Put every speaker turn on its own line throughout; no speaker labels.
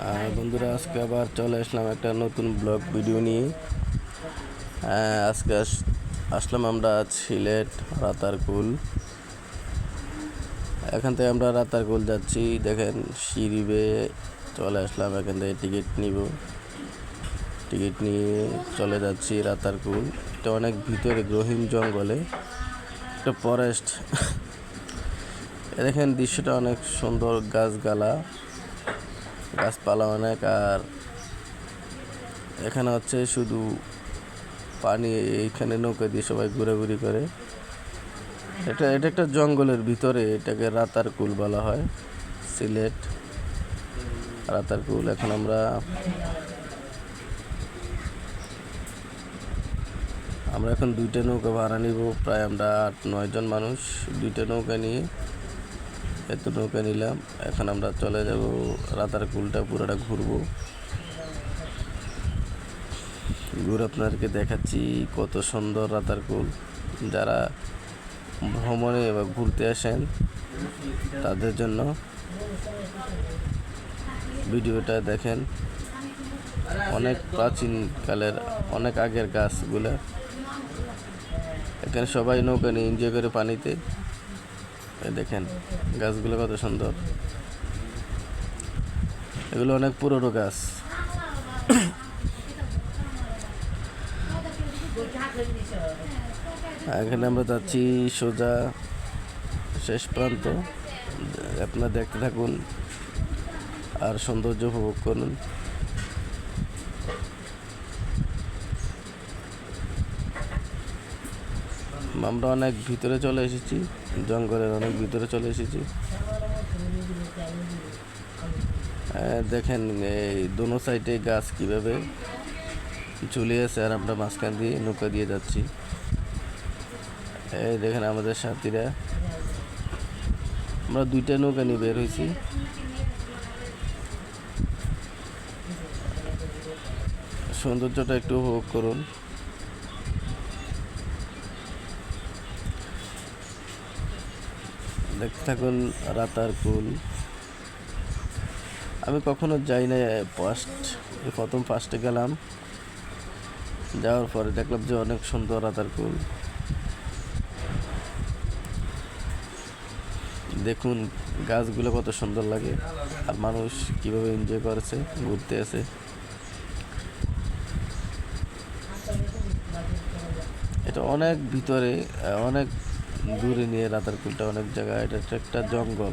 আর বন্ধুরা, আজকে আবার চলে আসলাম একটা নতুন ব্লগ ভিডিও নিয়ে। আজকে আস- আসলাম আমরা সিলেট রাতারকুল। এখান থেকে আমরা রাতারকুল যাচ্ছি। দেখেন, সিঁড়ি বেয়ে চলে আসলাম, এখান থেকে টিকিট নিব। টিকিট নিয়ে চলে যাচ্ছি রাতারকুল। এটা অনেক ভিতরে গ্রহীণ জঙ্গলে। একটা ফরেস্ট দেখেন, দৃশ্যটা অনেক সুন্দর, গাছগালা। গাছপালা অনেক আর এখানে হচ্ছে শুধু পানি, এইখানে নৌকা দিয়ে সবাই ঘোরাঘুরি করে। এটা এটা একটা জঙ্গলের ভিতরে, এটাকে রাতারকুল বলা হয়, সিলেট রাতারকুল। এখন আমরা আমরা এখন দুইটা নৌকা ভাড়া নিব, প্রায় আমরা আট, নয় জন মানুষ। দুইটা নৌকা নিয়ে এত নৌকা নিলাম। এখন আমরা চলে যাব রাতারকুলটা পুরোটা ঘুরবো। ঘুরে আপনাদেরকে দেখাচ্ছি কত সুন্দর রাতারকুল যারা ভ্রমণে বা ঘুরতে আসেন, তাদের জন্য ভিডিওটা দেখেন। অনেক প্রাচীন কালের, অনেক আগের গাছগুলো। এখানে সবাই নৌকা নিয়ে এনজয় করে পানিতে। দেখেন, গাছগুলো কত সুন্দর। এগুলো অনেক পুরনো গাছ। এখানে আমরা যাচ্ছি সোজা শেষ প্রান্ত। আপনারা দেখতে থাকুন আর সৌন্দর্য উপভোগ করুন। আমরা অনেক ভিতরে চলে এসেছি, জঙ্গলের অনেক ভিতরে চলে এসেছি। দেখেন এই দোনো সাইডে গাছ কীভাবে ঝুলিয়েছে আর আমরা মাঝখান দিয়ে নৌকা দিয়ে যাচ্ছি। এই দেখেন আমাদের সাথীরা। আমরা দুইটা নৌকা নিয়ে বের হয়েছি। সৌন্দর্যটা একটু উপভোগ করুন। দেখতে থাকুন রাতারকুল আমি কখনো যাই না ফার্স্ট প্রথম ফার্স্টে গেলাম। যাওয়ার পরে দেখলাম যে অনেক সুন্দর রাতার কুল। দেখুন, গাছগুলো কত সুন্দর লাগে, আর মানুষ কীভাবে এনজয় করেছে, ঘুরতে আছে। এটা অনেক ভিতরে, অনেক দূরে নিয়ে রাতারকুলটা অনেক জায়গায়। এটা একটা- জঙ্গল।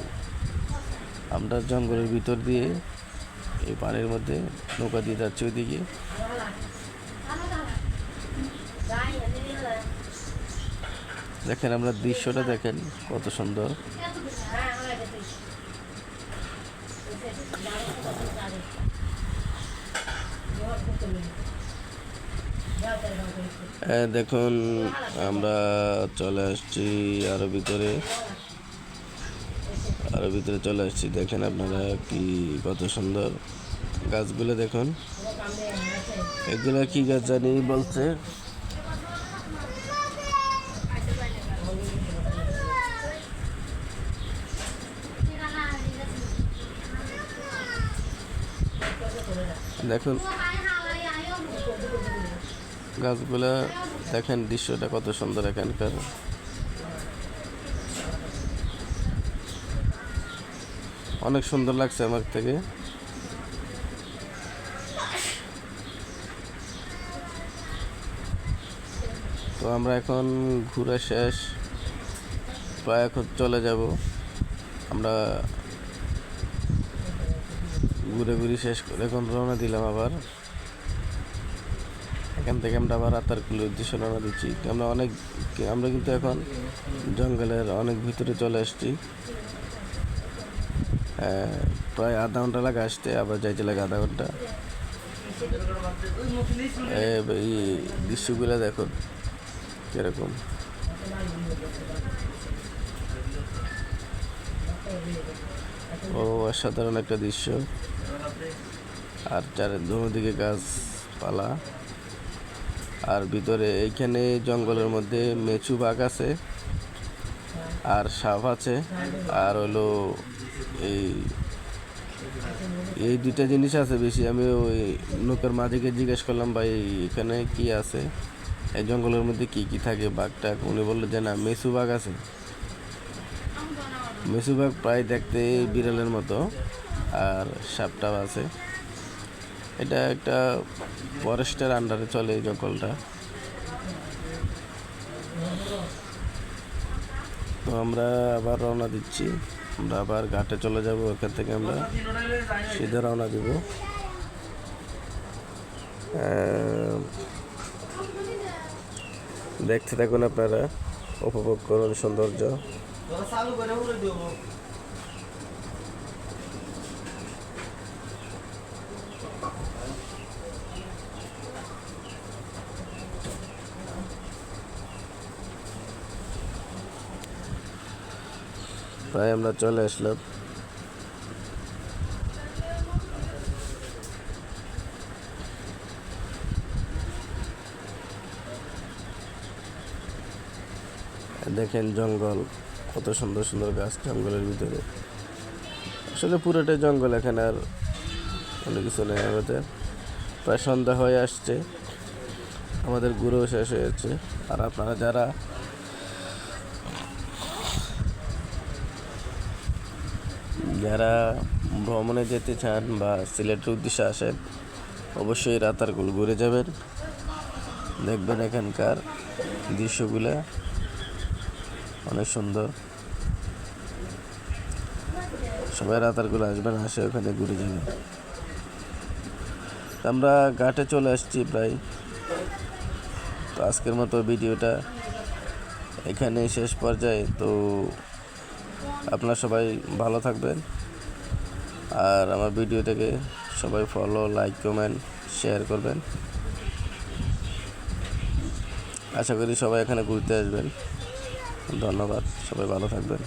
আমরা জঙ্গলের ভিতর দিয়ে এই পানির মধ্যে নৌকা দিয়ে যাচ্ছি ওইদিকে। দেখেন আমরা দৃশ্যটা দেখেন কত সুন্দর। এ, দেখুন, আমরা চলে আসছি আরও ভিতরে। আরও ভিতরে চলে আসছি। দেখেন আপনারা কি, কত সুন্দর গাছগুলো দেখুন। এগুলো কি গাছ জানি বলছে? দেখুন গাছগুলা দেখেন দৃশ্যটা কত সুন্দর এখানকার। অনেক সুন্দর লাগছে আমার থেকে। তো আমরা এখন ঘুরে শেষ, প্রায় এখন চলে যাব। আমরা ঘুরে ঘুরে শেষ করে এখন রওনা দিলাম আবার। এখান থেকে আমরা আবার রাতারকুলের উদ্দেশ্যে রওনা দিচ্ছি। আমরা অনেক আমরা কিন্তু এখন জঙ্গলের অনেক ভিতরে চলে আসছি। প্রায় আধা ঘণ্টা লাগে আসতে, আবার যাইতে লাগে আধা ঘণ্টা। এই দৃশ্যগুলো দেখুন কীরকম। ও, অসাধারণ একটা দৃশ্য। আর চার দিকে গাছপালা। আর ভিতরে এইখানে জঙ্গলের মধ্যে মেচু বাঘ আছে, আর সাপ আছে, আর হলো এই এই দুইটা জিনিস আছে বেশি। আমি ওই নৌকার মাঝিকে জিজ্ঞেস করলাম, ভাই, এখানে কি আছে? এই জঙ্গলের মধ্যে কি কি থাকে বাঘটা উনি বলল, যে না মেসু বাঘ আছে। মেসু বাঘ প্রায় দেখতে বিড়ালের মতো, আর সাপটাও আছে। এটা একটা ফরেস্টের আন্ডারে চলে এই জঙ্গলটা। তো আমরা আবার রওনা দিচ্ছি। আমরা আবার ঘাটে চলে যাব, ওখান থেকে আমরা সিধা রওনা দিব। দেখতে থাকুন আপনারা, উপভোগ করুন সৌন্দর্য। প্রায় আমরা চলে আসলাম। দেখেন জঙ্গল, কত সুন্দর সুন্দর গাছ জঙ্গলের ভিতরে। আসলে পুরোটাই জঙ্গল এখানে আর অনেক কিছু নেই আমাদের। প্রায় সন্ধ্যা হয়ে আসছে, আমাদের ঘুরেও শেষ হয়ে যাচ্ছে। আর আপনারা যারা যারা ভ্রমণে যেতে চান বা সিলেটের উদ্দেশ্যে আসেন, অবশ্যই রাতারগুল ঘুরে যাবেন। দেখবেন এখানকার দৃশ্যগুলো অনেক সুন্দর। সবাই রাতারগুলো আসবেন, আসে ওখানে ঘুরে যাবেন। আমরা ঘাটে চলে আসছি প্রায়। তো আজকের মতো ভিডিওটা এখানে শেষ পর্যায়ে। তো আপনারা সবাই ভালো থাকবেন। আর আমার ভিডিওটাকে সবাই ফলো লাইক কমেন্ট শেয়ার করবেন। আশা করি সবাই এখানে ঘুরতে আসবেন। ধন্যবাদ, সবাই ভালো থাকবেন।